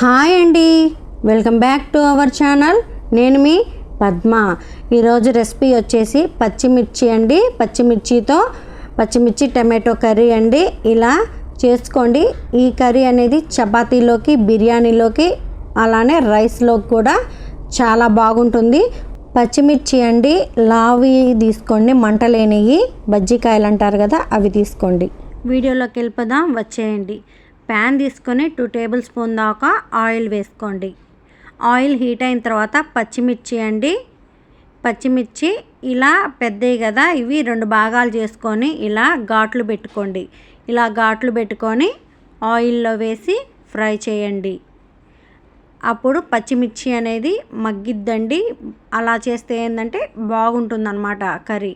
Hi అండి. Welcome back to our channel. నేను మీ పద్మ. ఈరోజు రెసిపీ వచ్చేసి పచ్చిమిర్చి అండి. పచ్చిమిర్చితో పచ్చిమిర్చి టమాటో కర్రీ అండి. ఇలా చేసుకోండి. ఈ కర్రీ అనేది చపాతీలోకి బిర్యానీలోకి అలానే రైస్లోకి కూడా చాలా బాగుంటుంది. పచ్చిమిర్చి అండి లావి తీసుకోండి. మంటలేనివి బజ్జికాయలు అంటారు కదా అవి తీసుకోండి. వీడియోలోకి వెళ్ళిపోదాం. వచ్చేయండి. ప్యాన్ తీసుకొని టూ టేబుల్ స్పూన్ దాకా ఆయిల్ వేసుకోండి. ఆయిల్ హీట్ అయిన తర్వాత పచ్చిమిర్చి అండి. పచ్చిమిర్చి ఇలా పెద్దవి కదా ఇవి రెండు భాగాలు చేసుకొని ఇలా ఘాట్లు పెట్టుకోండి. ఇలా ఘాట్లు పెట్టుకొని ఆయిల్లో వేసి ఫ్రై చేయండి. అప్పుడు పచ్చిమిర్చి అనేది మగ్గిద్దండి. అలా చేస్తే ఏంటంటే బాగుంటుందన్నమాట కర్రీ.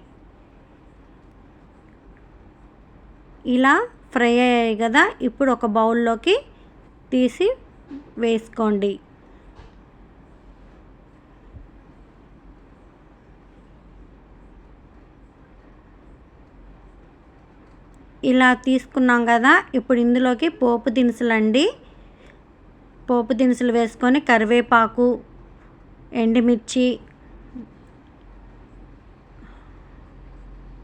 ఇలా ఫ్రై అయ్యాయి కదా ఇప్పుడు ఒక బౌల్లోకి తీసి వేసుకోండి. ఇలా తీసుకున్నాం కదా ఇప్పుడు ఇందులోకి పోపు దినుసులు అండి పోపు దినుసులు వేసుకొని కరివేపాకు ఎండుమిర్చి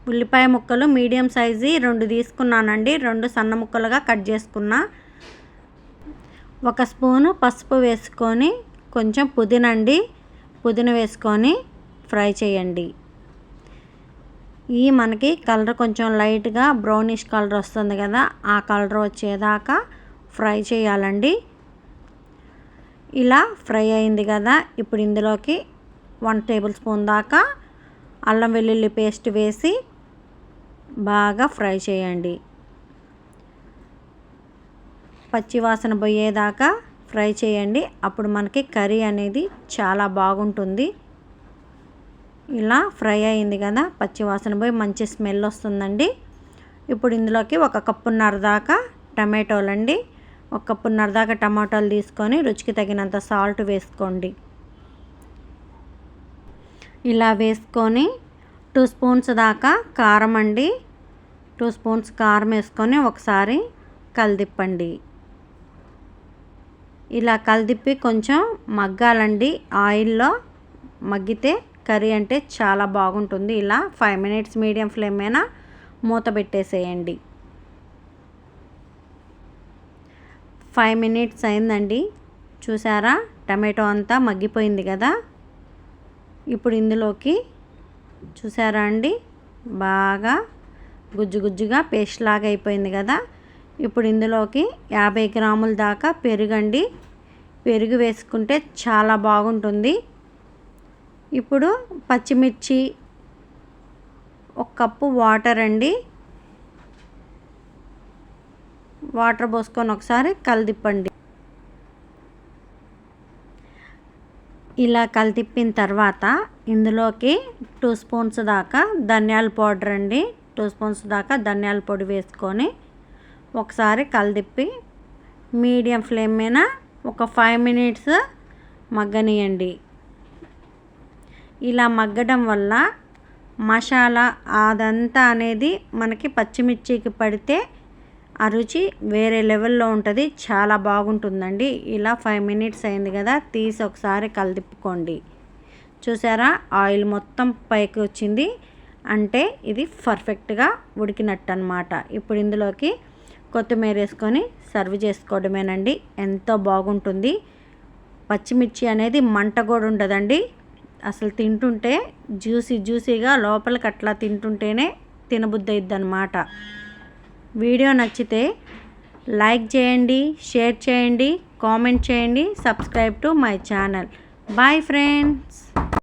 ఉల్లిపాయ ముక్కలు మీడియం సైజు రెండు తీసుకున్నానండి. రెండు సన్న ముక్కలుగా కట్ చేసుకున్నా. ఒక స్పూను పసుపు వేసుకొని కొంచెం పుదీనండి. పుదీన వేసుకొని ఫ్రై చేయండి. ఈ మనకి కలర్ కొంచెం లైట్గా బ్రౌనిష్ కలర్ వస్తుంది కదా ఆ కలర్ వచ్చేదాకా ఫ్రై చేయాలండి. ఇలా ఫ్రై అయింది కదా ఇప్పుడు ఇందులోకి వన్ టేబుల్ స్పూన్ దాకా అల్లం వెల్లుల్లి పేస్ట్ వేసి బాగా ఫ్రై చేయండి. పచ్చివాసన పోయేదాకా ఫ్రై చేయండి. అప్పుడు మనకి కర్రీ అనేది చాలా బాగుంటుంది. ఇలా ఫ్రై అయింది కదా పచ్చివాసన పోయి మంచి స్మెల్ వస్తుందండి. ఇప్పుడు ఇందులోకి ఒక కప్పున్నర దాకా టమాటోలు అండి ఒక కప్పున్నర దాకా టమాటాలు తీసుకొని రుచికి తగినంత సాల్ట్ వేసుకోండి. ఇలా వేసుకొని టూ స్పూన్స్ దాకా కారం అండి. టూ స్పూన్స్ కారం వేసుకొని ఒకసారి కలిదిప్పండి. ఇలా కలిదిప్పి కొంచెం మగ్గాలండి. ఆయిల్లో మగ్గితే కర్రీ అంటే చాలా బాగుంటుంది. ఇలా ఫైవ్ మినిట్స్ మీడియం ఫ్లేమ్ మీద మూత పెట్టేసేయండి. ఫైవ్ మినిట్స్ అయిందండి. చూసారా? టమాటో అంతా మగ్గిపోయింది కదా? ఇప్పుడు ఇందులోకి చూసారా అండి? బాగా గుజ్జు గుజ్జుగా పేస్ట్ లాగా అయిపోయింది కదా. ఇప్పుడు ఇందులోకి యాభై గ్రాముల దాకా పెరుగండి. పెరుగు వేసుకుంటే చాలా బాగుంటుంది. ఇప్పుడు పచ్చిమిర్చి ఒక కప్పు వాటర్ అండి. వాటర్ పోసుకొని ఒకసారి కలిదిప్పండి. ఇలా కలితిప్పిన తర్వాత ఇందులోకి టూ స్పూన్స్ దాకా ధనియాల పౌడర్ అండి. టూ స్పూన్స్ దాకా ధనియాల పొడి వేసుకొని ఒకసారి కలిదిప్పి మీడియం ఫ్లేమ్ మీద ఒక ఫైవ్ మినిట్స్ మగ్గనియండి. ఇలా మగ్గడం వల్ల మసాలా అదంతా అనేది మనకి పచ్చిమిర్చికి పడితే ఆ రుచి వేరే లెవెల్లో ఉంటుంది చాలా బాగుంటుందండి. ఇలా ఫైవ్ మినిట్స్ అయింది కదా తీసి ఒకసారి కలిదిప్పుకోండి. చూసారా? ఆయిల్ మొత్తం పైకి వచ్చింది. అంటే ఇది పర్ఫెక్ట్గా ఉడికినట్టు అనమాట ఇప్పుడు ఇందులోకి కొత్తిమీర వేసుకొని సర్వ్ చేసుకోవడమేనండి. ఎంతో బాగుంటుంది. పచ్చిమిర్చి అనేది మంట కూడా ఉండదండి. అసలు తింటుంటే జ్యూసీ జ్యూసీగా లోపలికి అట్లా తింటుంటేనే తినబుద్ధి అయిద్ది అనమాట వీడియో నచ్చితే లైక్ చేయండి షేర్ చేయండి కామెంట్ చేయండి subscribe to my channel. Bye friends!